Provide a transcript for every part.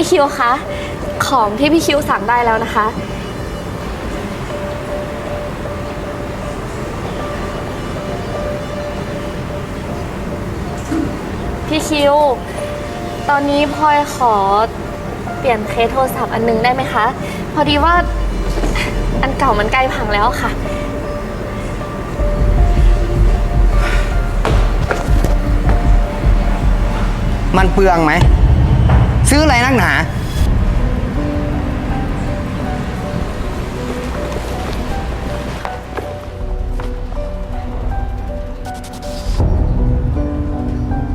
พี่คิวคะ ของที่พี่คิวสั่งได้แล้วนะคะ พี่คิว ตอนนี้พลอยขอเปลี่ยนเคสโทรศัพท์อันหนึงได้ไหมคะ พอดีว่าอันเก่ามันใกล้พังแล้วค่ะ มันเปลืองไหม ซื้ออะไรนักหนา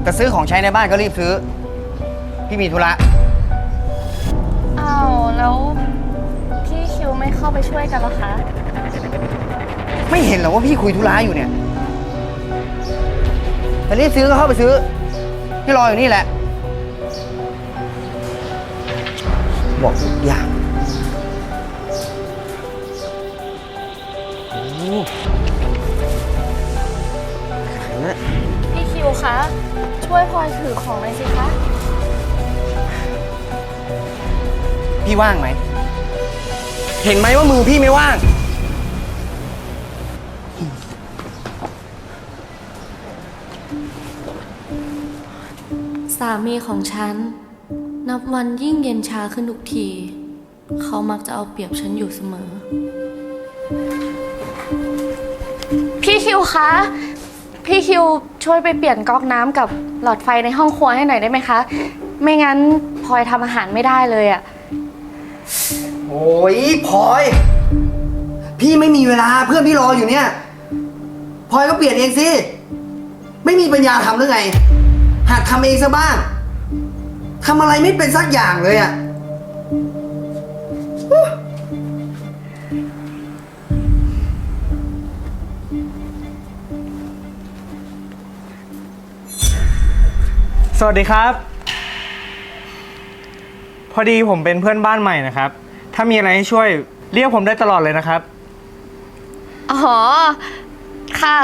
จะซื้อของใช้ในบ้านก็รีบซื้อ พี่มีธุระ อ้าวแล้วพี่คิวไม่เข้าไปช่วยกันเหรอคะ ไม่เห็นเหรอว่าพี่คุยธุระอยู่เนี่ย แต่รีบซื้อก็เข้าไปซื้อ พี่รออยู่นี่แหละ บอกทุกอย่างโอ้โหขายนะพี่คิวคะ ช่วยพลอยถือของหน่อยสิคะ พี่ว่างไหม เห็นไหมว่ามือพี่ไม่ว่าง สามีของฉัน นับวันยิ่งเย็นชาขึ้นทุกที เขามักจะเอาเปรียบฉันอยู่เสมอ พี่คิวคะ พี่คิวช่วยไปเปลี่ยนก๊อกน้ำกับหลอดไฟในห้องครัวให้หน่อยได้ไหมคะ ไม่งั้นพลอยทำอาหารไม่ได้เลยอะโอ้ยพลอย พี่ไม่มีเวลาเพื่อนพี่รออยู่เนี่ยพลอยก็เปลี่ยนเองสิ ไม่มีปัญญาทำหรือไงหัดทำเองซะบ้าง ทำอะไรไม่เป็นสักอย่างเลยอะสวัสดีครับ พอดีผมเป็นเพื่อนบ้านใหม่นะครับ ถ้ามีอะไรให้ช่วยเรียกผมได้ตลอดเลยนะครับ อ๋อ ค่ะ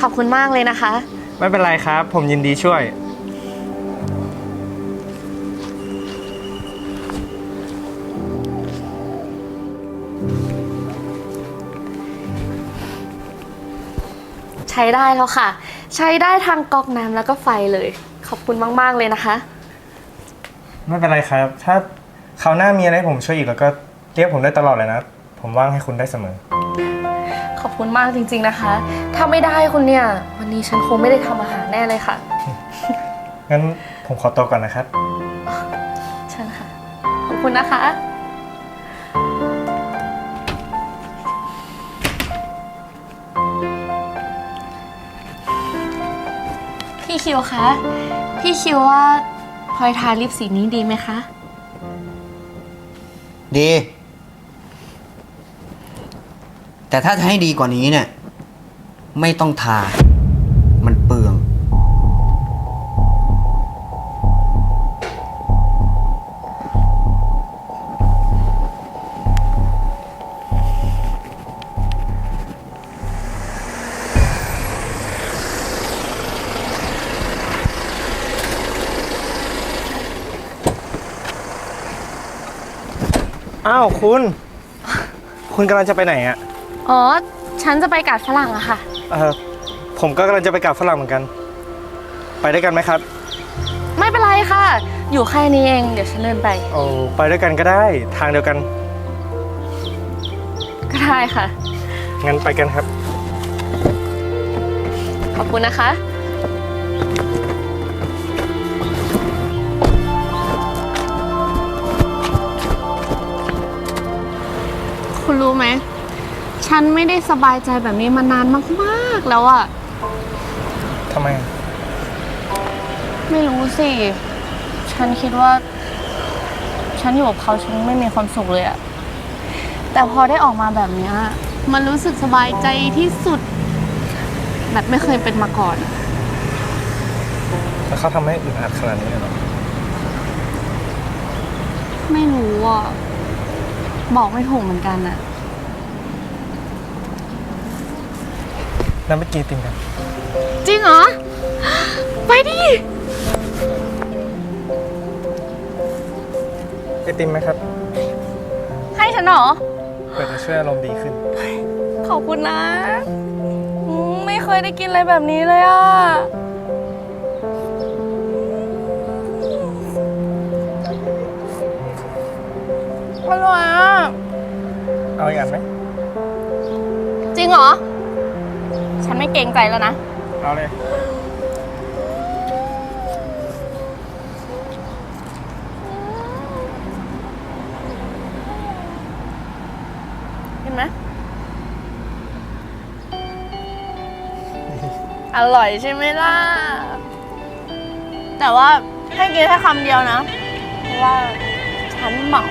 ขอบคุณมากเลยนะคะ ไม่เป็นไรครับ ผมยินดีช่วย ช้ได้แล้วค่ะ ใช้ได้ทางก๊อกน้ำแล้วก็ไฟเลย ขอบคุณมากๆเลยนะคะ ไม่เป็นไรครับ ถ้าคราวหน้ามีอะไรให้ผมช่วยอีกแล้วก็เรียกผมได้ตลอดเลยนะ ผมว่างให้คุณได้เสมอ ขอบคุณมากจริง ๆนะคะ ถ้าไม่ได้คุณเนี่ย วันนี้ฉันคงไม่ได้ทำอาหารแน่เลยค่ะ งั้นผมขอตัวก่อนนะครับ เชิญค่ะ ขอบคุณนะคะ คิวคะ พี่คิวว่าพลอยทาลิปสีนี้ดีไหมคะ ดี แต่ถ้าจะให้ดีกว่านี้เนี่ย ไม่ต้องทาาวคุณ คุณกำลังจะไปไหนอะอ๋อ ฉันจะไปกัดฝรั่งอะค่ะ เออผมก็กำลังจะไปกลับฝรั่งเหมือนกัน ไปด้วยกันไหมครับไม่เป็นไรค่ะ อยู่แค่นี้เอง เดี๋ยวฉันเดินไป โอ้ไปด้วยกันก็ได้ ทางเดียวกัน ก็ได้ค่ะ งั้นไปกันครับ ขอบคุณนะคะ คุณรู้ไหม ฉันไม่ได้สบายใจแบบนี้มานานมากๆแล้วอะทำไมอะไม่รู้สิ ฉันคิดว่า ฉันอยู่กับเขาฉันไม่มีความสุขเลยอะแต่พอได้ออกมาแบบเนี้ยมันรู้สึกสบายใจที่สุด แบบไม่เคยเป็นมาก่อน แล้วเขาทำให้อึดอัดขนาดนี้เลยเหรอ ไม่รู้อะ บอกไม่ถูกเหมือนกันอะแล้วเมื่อกี้ติงกัน จริงเหรอ ไปดิติมไหมครับ ให้ฉันเหรอ เพื่อจะช่วยอารมณ์ดีขึ้น ขอบคุณนะอืมไม่เคยได้กินอะไรแบบนี้เลยอะ งเหรอ ฉันไม่เกรงใจแล้วนะ เอาเลย เห็นไหมอร่อยใช่ไหมล่ะ แต่ว่าให้กินแค่คำเดียวนะ เพราะว่าฉันเหมา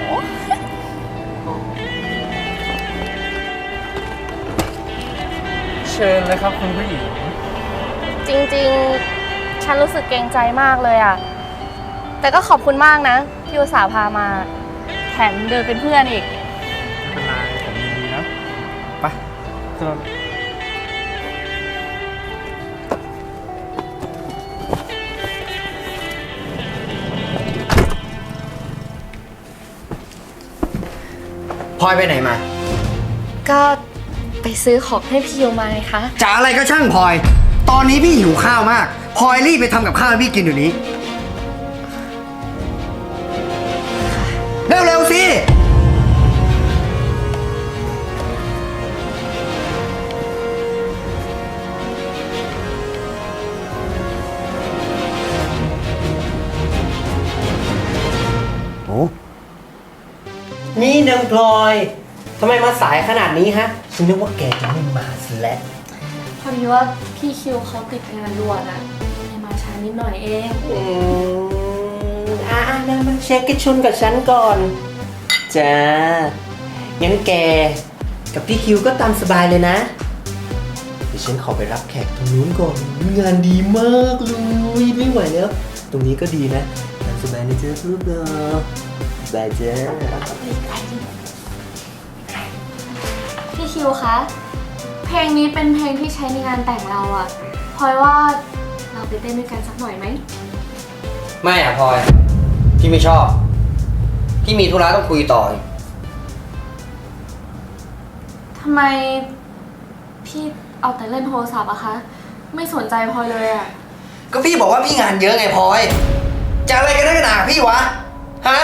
ชิญเลยครับคุณผู้หญิง จริงๆ ฉันรู้สึกเกรงใจมากเลยอะแต่ก็ขอบคุณมากนะ ที่อุตส่าห์พามา แถมเดินเป็นเพื่อนอีก ไม่เป็นไรผมยินดีนะไปขึ้นรถพลอยไปไหนมา ก็ไป ซื้อของให้พี่ยูมาไงคะ จะอะไรก็ช่างพลอย ตอนนี้พี่หิวข้าวมากพลอยรีบไปทำกับข้าวให้พี่กินอยู่นี้ เร็วๆสิโอ้นี่นางพลอย ทำไมมาสายขนาดนี้ฮะ ฉันนึกว่าแกจะไม่มาซะแล้ว พอดีว่าพี่คิวเขาติดงานด่วนอะเลยมาช้านิดหน่อยเอง อืมอ่านะมาเช็คกิชุนกับฉันก่อน จ้า งั้นแกกับพี่คิวก็ตามสบายเลยนะ เดี๋ยวฉันขอไปรับแขกตรงนู้นก่อน งานดีมากเลย ไม่ไหวแล้ว ตรงนี้ก็ดีนะตามสบายนะเจ้าลูกเนาะบายจ้าพี่ คิวคะ เพลงนี้เป็นเพลงที่ใช้ในงานแต่งเราอะพลอยว่าเราไปเต้นด้วยกันสักหน่อยไหม ไม่อะพลอย พี่ไม่ชอบ พี่มีธุระต้องคุยต่ออีกทำไมพี่เอาแต่เล่นโทรศัพท์อะคะ ไม่สนใจพลอยเลยอะก็พี่บอกว่าพี่งานเยอะไงพลอย จะอะไรกันนักหนาพี่วะ ฮะ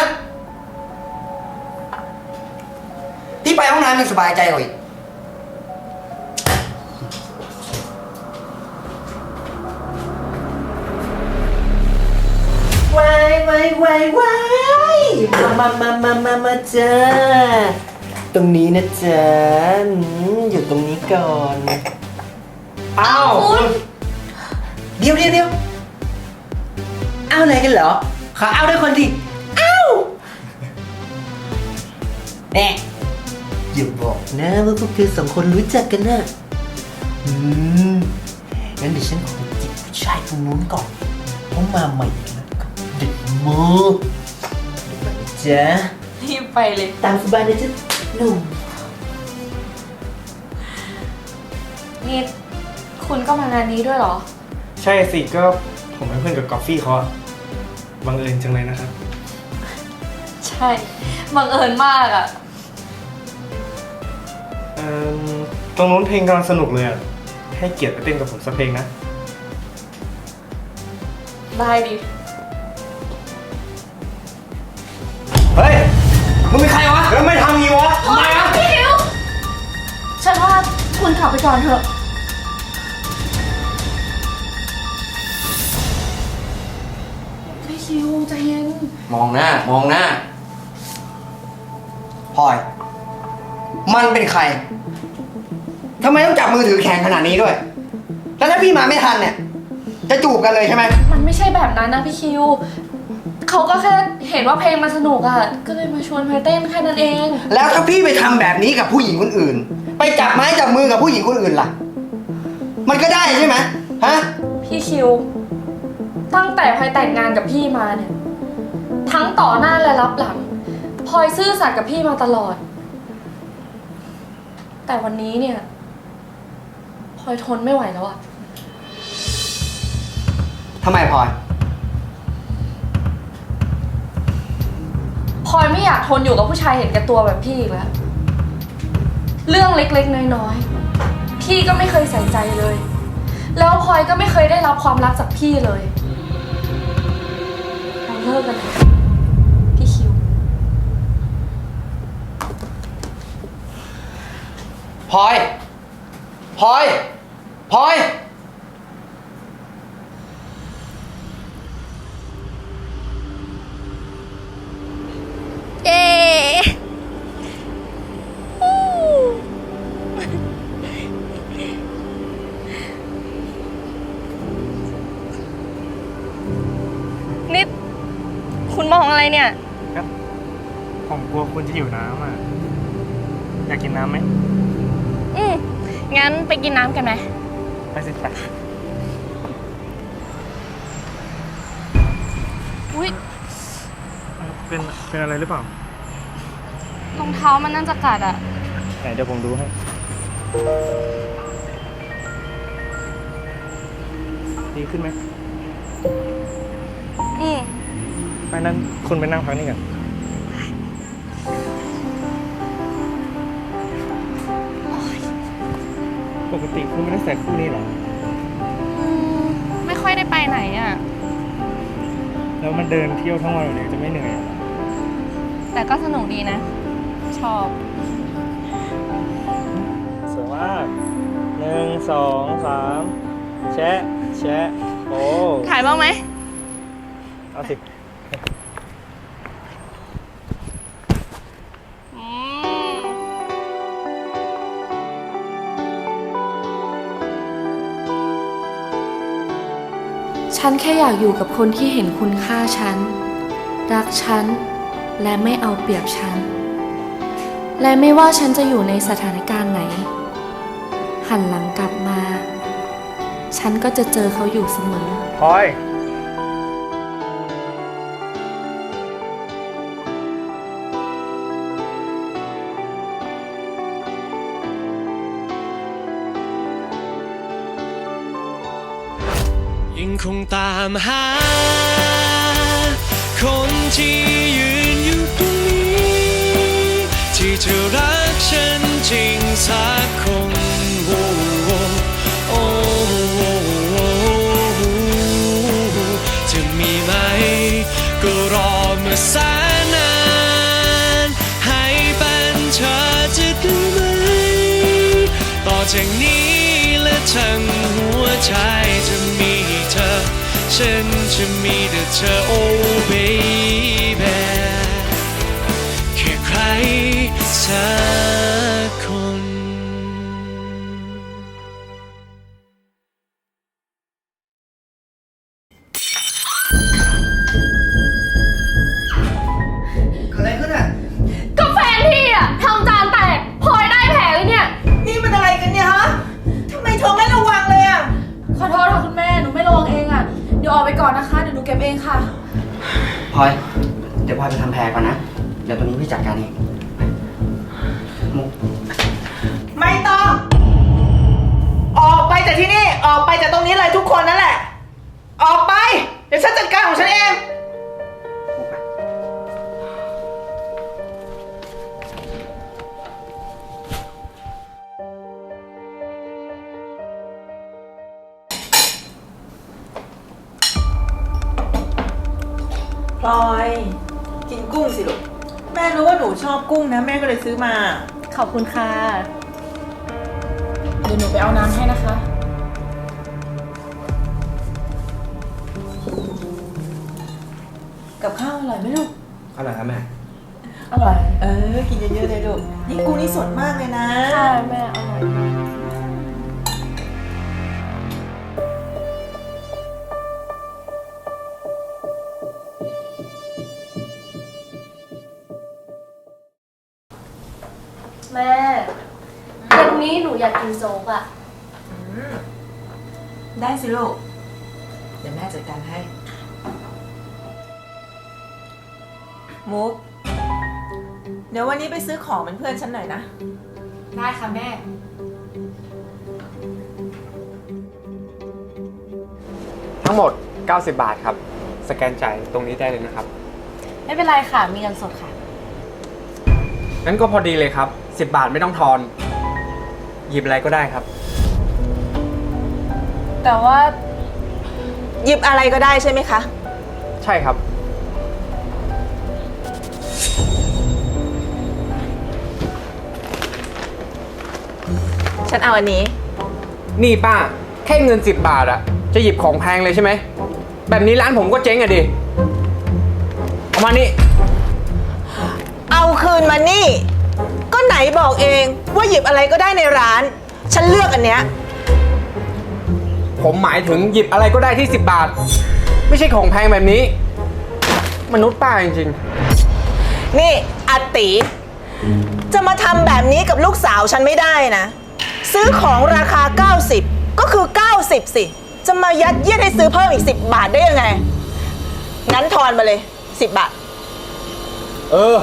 พี่ไปห้องน้ำยังสบายใจกว่าอีกายวายวายวายมามามามามามาจ้าตรงนี้นะจ๊ะอืมอยู่ตรงนี้ก่อนอ้าวคุณ เดี๋ยวเดี๋ยวเดี๋ยวเอาอะไรกันเหรอ ขอเอาด้วยคนดิเอาแน่อย่าบอกนะว่าพวกเธอสองคนรู้จักกันนะอืมงั้นเดี๋ยวฉันขอจิบผู้ชายคนนู้นก่อนเขามาใหม่ แล้วก็เด็กมากเดี๋ยวมานะจ๊ะรีบไปเลยตามสบายนะจ๊ะหนุ่มนี่คุณก็มางานนี้ด้วยเหรอ ใช่สิก็ผมเป็นเพื่อนกับกอฟฟี่เขาอะบังเอิญจังเลยนะครับ ใช่บังเอิญมากอะเอิ่มตรงนู้นเพลงกำลังสนุกเลยอะให้เกียรติไปเต้นกับผมสักเพลงนะ ได้ดิ เฮ้ย มึงเป็นใครวะแล้วไม่ทำงี้วะทำไมอะพี่คิวฉันว่าคุณขับไปก่อนเถอะ พี่คิวใจเย็น มองหน้า มองหน้าพลอย มันเป็นใคร ทำไมต้องจับมือถือแข่งขนาดนี้ด้วย แล้วถ้าพี่มาไม่ทันเนี่ย จะจูบกันเลยใช่ไหม มันไม่ใช่แบบนั้นนะพี่คิว เขาก็แค่เห็นว่าเพลงมันสนุกอะ ก็เลยมาชวนไปเต้นแค่นั้นเอง แล้วถ้าพี่ไปทำแบบนี้กับผู้หญิงคนอื่น ไปจับไม้จับมือกับผู้หญิงคนอื่นล่ะ มันก็ได้ใช่ไหมฮะ พี่คิว ตั้งแต่พลอยแต่งงานกับพี่มาเนี่ย ทั้งต่อหน้าและรับหลังพลอยซื่อสัตย์กับพี่มาตลอด แต่วันนี้เนี่ยพลอยทนไม่ไหวแล้วอะทำไมพลอย อยไม่อยากทนอยู่กับผู้ชายเห็นแก่ตัวแบบพี่อีกแล้ว เรื่องเล็กๆน้อยๆ พี่ก็ไม่เคยใส่ใจเลย แล้วพลอยก็ไม่เคยได้รับความรักจากพี่เลย เราเลิกกันเถอะพี่คิว พลอย พลอย พลอย คุณจะหิวน้ำอะ อยากกินน้ำไหม อืมงั้นไปกินน้ำกันไหม ไปสิไปอุ้ยเป็น เป็นอะไรหรือเปล่า รองเท้ามันน่าจะกัดอะ ไหนเดี๋ยวผมดูให้ ดีขึ้นไหมอืมไปนั่นคุณไปนั่งพักนี่กัน ปกติคุณไม่ได้ใส่คู่นี้เหรออืมไม่ค่อยได้ไปไหนอะ แล้วมันเดินเที่ยวทั้งวันแบบนี้จะไม่เหนื่อยเหรอแต่ก็สนุกดีนะ ชอบ สวยมากหนึ่งสองสามแชะแชะโอ้ถ่ายบ้างไหมเอาสิ ฉันแค่อยากอยู่กับคนที่เห็นคุณค่าฉัน รักฉัน และไม่เอาเปรียบฉัน และไม่ว่าฉันจะอยู่ในสถานการณ์ไหน หันหลังกลับมา ฉันก็จะเจอเขาอยู่เสมอ พลอย คงตามหา คนที่ยืนอยู่ตรงนี้ ที่จะรักฉันจริงสักคนโอ้โอ้จะมีไหม ก็รอมาแสนนาน ให้เป็นเธอจะได้ไหม ต่อจากนี้และทั้งหัวใจ ฉันจะมีแต่เธอ oh baby แค่ใครเธอ พลอย กินกุ้งสิลูก แม่รู้ว่าหนูชอบกุ้งนะ แม่ก็เลยซื้อมา ขอบคุณค่ะ เดี๋ยวหนูไปเอาน้ำให้นะคะ กับข้าวอร่อยไหมลูก อร่อยครับแม่ อร่อย เออ กินเยอะๆเลยลูก นี่กุ้งนี่สดมากเลยนะ ค่ะ แม่อร่อย เดี๋ยววันนี้ไปซื้อของเป็นเพื่อนฉันหน่อยนะ ได้ค่ะแม่ ทั้งหมด 90 บาทครับ สแกนจ่ายตรงนี้ได้เลยนะครับ ไม่เป็นไรค่ะ มีเงินสดค่ะ งั้นก็พอดีเลยครับ 10 บาทไม่ต้องทอน หยิบอะไรก็ได้ครับ แต่ว่าหยิบอะไรก็ได้ใช่ไหมคะ ใช่ครับ ฉันเอาอันนี้ นี่ป้า แค่เงิน 10 บาทอะจะหยิบของแพงเลยใช่ไหม แบบนี้ร้านผมก็เจ๊งอะดิเอามานี่ เอาคืนมานี่ ก็ไหนบอกเองว่าหยิบอะไรก็ได้ในร้าน ฉันเลือกอันเนี้ย ผมหมายถึงหยิบอะไรก็ได้ที่ 10 บาท ไม่ใช่ของแพงแบบนี้ มนุษย์ป้าจริงนี่อาติ จะมาทำแบบนี้กับลูกสาวฉันไม่ได้นะ ซื้อของราคา 90 ก็คือ 90 สิ จะมายัดเยียดให้ซื้อเพิ่มอีก 10 บาทได้ยังไง งั้นทอนมาเลย 10 บาทๆเออ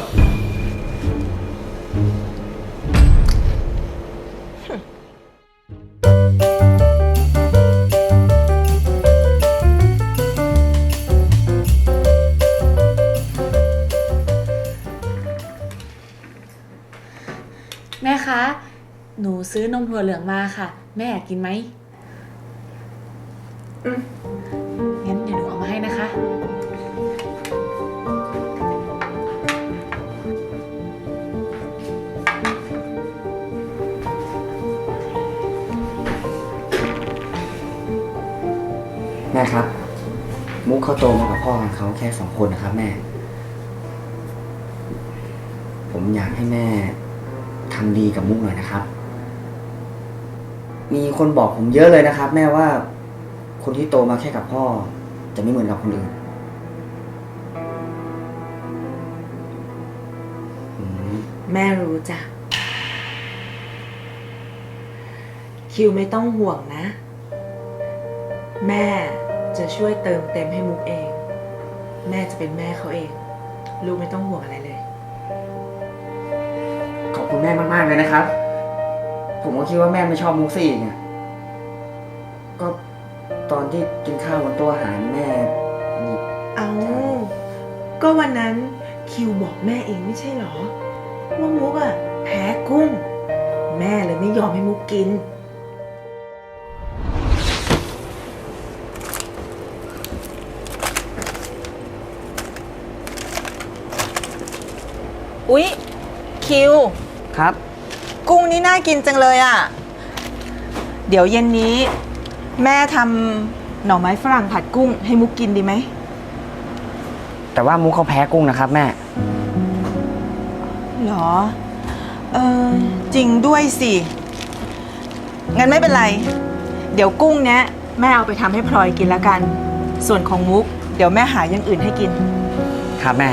แม่คะ หนูซื้อนมถั่วเหลืองมาค่ะ แม่อยากกินไหมงั้นเดี๋ยวหนูเอามาให้นะคะ แม่ครับ มุกเขาโตมากับพ่อของเขาแค่สองคนนะครับ แม่ ผมอยากให้แม่ทำดีกับมุกหน่อยนะครับ มีคนบอกผมเยอะเลยนะครับ แม่ว่าคนที่โตมาแค่กับพ่อ จะไม่เหมือนกับคนอื่นอืมแม่รู้จ้ะ คิวไม่ต้องห่วงนะ แม่จะช่วยเติมเต็มให้มุกเอง แม่จะเป็นแม่เขาเอง ลูกไม่ต้องห่วงอะไรเลย ขอบคุณแม่มาก ๆ เลยนะครับ ผมก็คิดว่าแม่ไม่ชอบมุกซี่เนี่ย ก็ตอนที่กินข้าวบนโต๊ะอาหารแม่หยิบเอาก็วันนั้นคิวบอกแม่เองไม่ใช่เหรอ ว่ามุกอะแพ้กุ้ง แม่เลยไม่ยอมให้มุกกิน อุ๊ย คิว ครับ กุ้งนี่น่ากินจังเลยอะ่ะ เดี๋ยวเย็นนี้ แม่ทำหน่อไม้ฝรั่งผัดกุ้งให้มุกกินดีไหม แต่ว่ามุกเขาแพ้กุ้งนะครับแม่ หรอ เออจริงด้วยสิ งั้นไม่เป็นไร เดี๋ยวกุ้งเนี้ยแม่เอาไปทำให้พลอยกินแล้วกัน ส่วนของมุก เดี๋ยวแม่หาอย่างอื่นให้กิน ครับแม่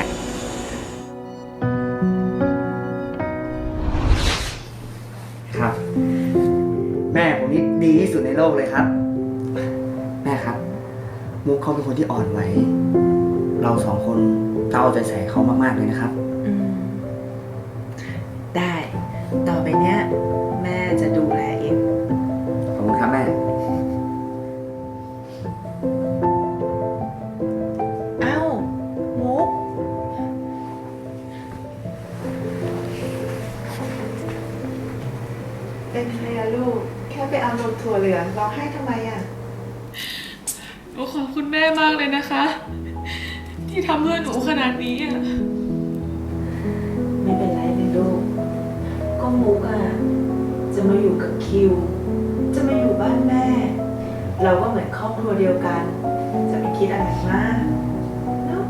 ที่สุดในโลกเลยครับ แม่ครับ มุกเขาเป็นคนที่อ่อนไหว เราสองคนต้องเอาใจใส่เขามากๆเลยนะครับ บ้านแม่ เราก็เหมือนครอบครัวเดียวกัน จะไม่คิดอะไรมากเนาะ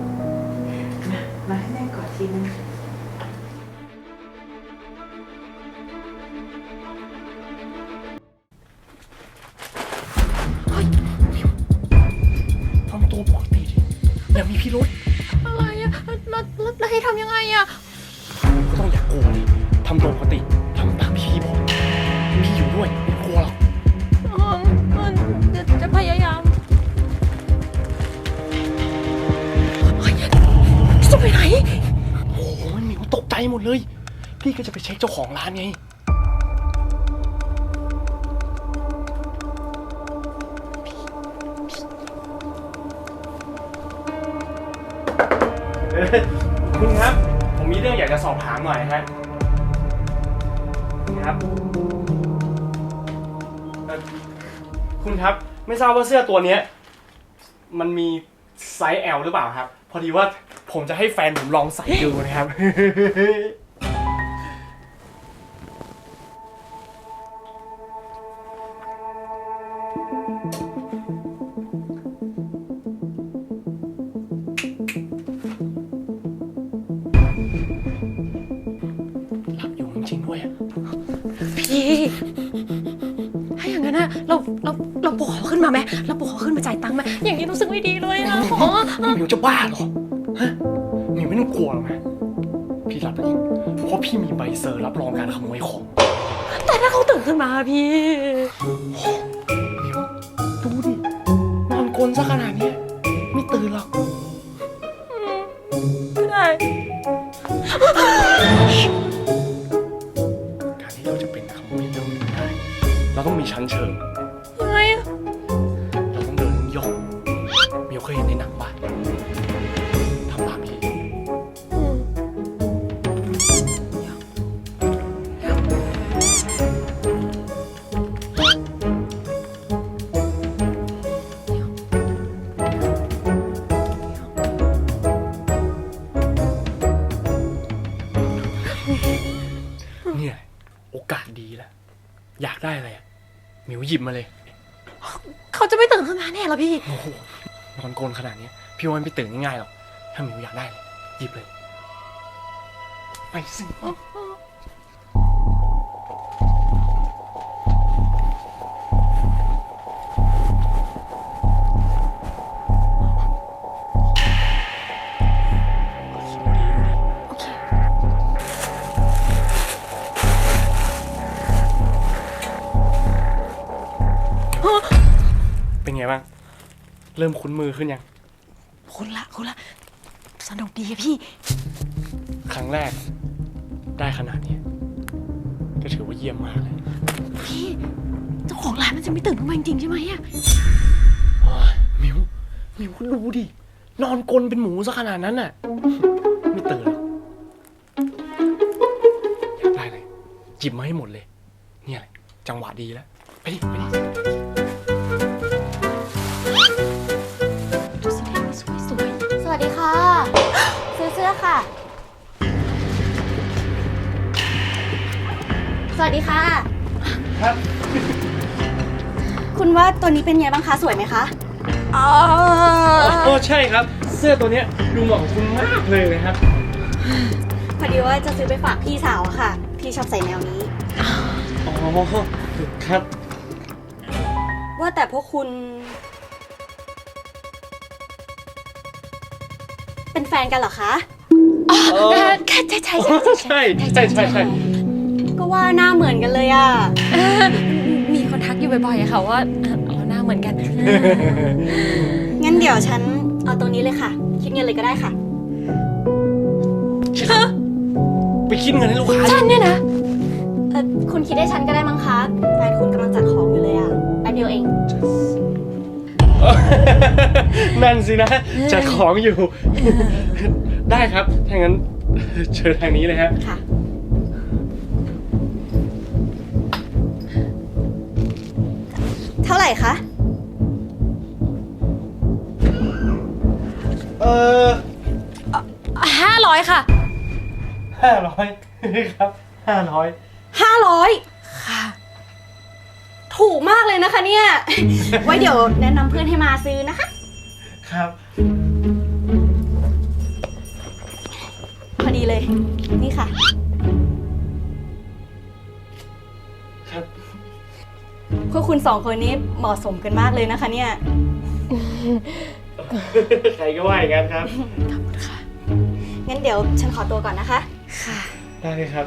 มามาให้แม่กอดทีนึง คุณครับ ผมมีเรื่องอยากจะสอบถามหน่อยฮะครับเอ่อคุณครับ ไม่ทราบว่าเสื้อตัวเนี้ย มันมีไซส์ L หรือเปล่าครับ พอดีว่าผมจะให้แฟนผมลองใส่ดูนะครับ มิวจะบ้าเหรอ ฮะหมิวไม่ต้องกลัวหรอกนะพี่รับเองเพราะพี่มีใบเซอร์รับรองการขโมยของ แต่ถ้าเขาตื่นขึ้นมาพี่ ดูดิ นอนกลนซะขนาดเนี้ หยิบมาเลย เขาจะไม่ตื่นขึ้นมาแน่เหรอพี่ โอ้โหนอนกลนขนาดเนี้ยพี่ว่ามันไม่ตื่นง่ายๆหรอก ถ้ามิวอยากได้เลยหยิบเลย ไปสิ เริ่มคุ้นมือขึ้นยังคุณละคุณละ สนุกดีอะพี่ ครั้งแรก ได้ขนาดเนี้ยก็ถือว่าเยี่ยมมากเลยพี่ เจ้าของร้านมันจะไม่ตื่นขึ้นมาจริงๆใช่ไหมอะโอ้ยมิวมิวก็ดูดิ นอนกลนเป็นหมูซะขนาดนั้นน่ะ ไม่ตื่นหรอกอยากได้เลยหยิบมาให้หมดเลย เนี่ยแหละจังหวะดีแล้ว ไปดิ ไปดิดู อเสื้อค่ะ สวัสดีค่ะ ครับ คุณว่าตัวนี้เป็นไงบ้างคะ สวยไหมคะอ๋อโอ้ใช่ครับ เสื้อตัวเนี้ยดูเหมาะกับคุณมากเลยนะครับ พอดีว่าจะซื้อไปฝากพี่สาวอะค่ะ พี่ชอบใส่แนวนี้ อ๋อ ครับ ว่าแต่พวกคุณ เป็นแฟนกันเหรอคะเออ ใช่ใช่ใช่ใช่ใช่ใช่ใช่ใช่ใช่ก็ว่าหน้าเหมือนกันเลยอะเออมีคนทักอยู่บ่อยๆอะค่ะว่าเออเราหน้าเหมือนกัน งั้นเดี๋ยวฉันเอาตัวนี้เลยค่ะ คิดเงินเลยก็ได้ค่ะ ไปคิดเงินให้ลูกค้า ฉันเนี่ยนะเออคุณคิดให้ฉันก็ได้มั้งคะแฟนคุณกำลังจัดของอยู่เลยอะแป๊บเดียวเอง นั่นสินะ จัดของอยู่ ได้ครับ ถ้างั้น เชิญทางนี้เลยฮะ ค่ะ เท่าไหร่คะ เออห้าร้อยค่ะห้าร้อยครับห้าร้อยห้าร้อยค่ะ ถูกมากเลยนะคะเนี่ย ไว้เดี๋ยวแนะนำเพื่อนให้มาซื้อนะคะ ครับ เลย นี่ค่ะ ครับ พวกคุณสองคนนี้เหมาะสมกันมากเลยนะคะเนี่ย ใครก็ว่าอย่างนั้นครับ งั้นเดี๋ยวฉันขอตัวก่อนนะคะ ค่ะ ได้เลยครับ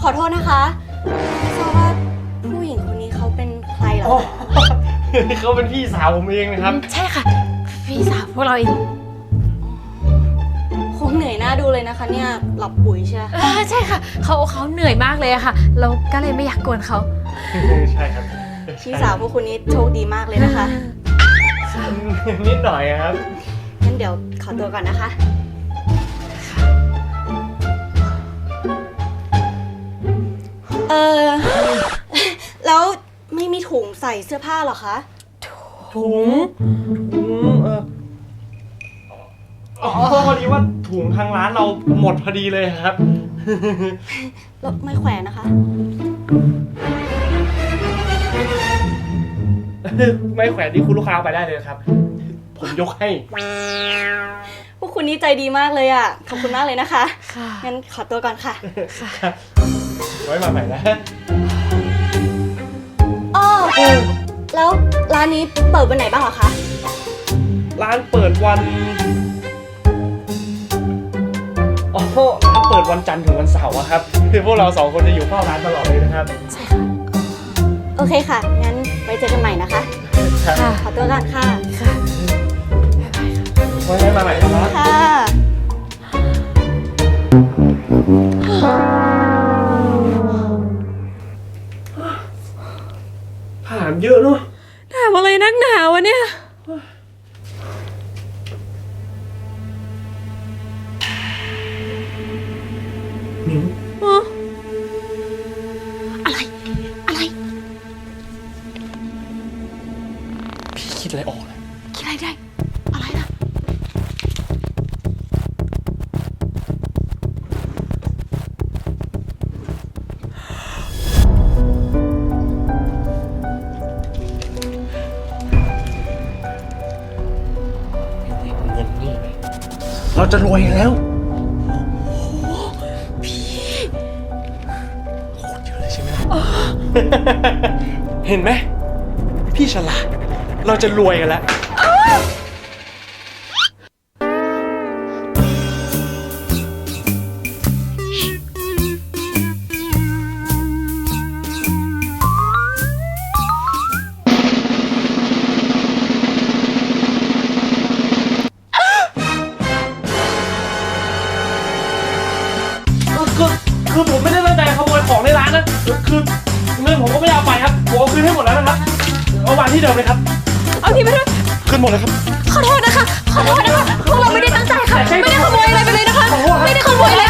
ขอโทษนะคะไม่ทราบว่าผู้หญิงคนนี้เขาเป็นใครเหรอโอ้คะ เขาเป็นพี่สาวผมเองนะครับ ใช่ค่ะ พี่สาวพวกเราเองคงเหนื่อยหน้าดูเลยนะคะเนี่ยหลับปุ๋ยใช่ไหมเออใช่ค่ะ เขาเขาเหนื่อยมากเลยอะค่ะ เราก็เลยไม่อยากกวนเขาใช่ครับพี่สาวพวกคุณนี้โชคดีมากเลยนะคะนิดหน่อยครับ งั้นเดี๋ยวขอตัวก่อนนะคะ เออแล้วไม่มีถุงใส่เสื้อผ้าเหรอคะ ถุงถุงเอออ๋อพอดีว่าถุงทางร้านเราหมดพอดีเลยครับ แล้วไม่แขวนนะคะ ไม่แขวนที่คุณลูกค้าเอาไปได้เลยครับ ผมยกให้ พวกคุณนี่ใจดีมากเลยอะ ขอบคุณมากเลยนะคะ ค่ะ งั้นขอตัวก่อนค่ะ ไว้มาใหม่นะ อ้อแล้วร้านนี้เปิดวันไหนบ้างเหรอคะ ร้านเปิดวันอ๋อร้านเปิดวันจันทร์ถึงวันเสาร์อะครับ คือพวกเราสองคนจะอยู่เฝ้าร้านตลอดเลยนะครับโอเคค่ะ งั้นไว้เจอกันใหม่นะคะครับขอตัวก่อนค่ะ ค่ะไว้มาใหม่นะครับ ค่ะ วยกันแล้วโคตรเยอะเลยใช่ไหมล่ะ เห็นไหม พี่ฉลาด เราจะรวยกันแล้ว เดิมเลยครับ เอาทีไปด้วยขึ้นหมดเลยครับ ขอโทษนะคะ ขอโทษนะคะ พวกเราไม่ได้ตั้งใจค่ะ ไม่ได้ขโมยอะไรไปเลยนะคะ ไม่ได้ขโมยอะไร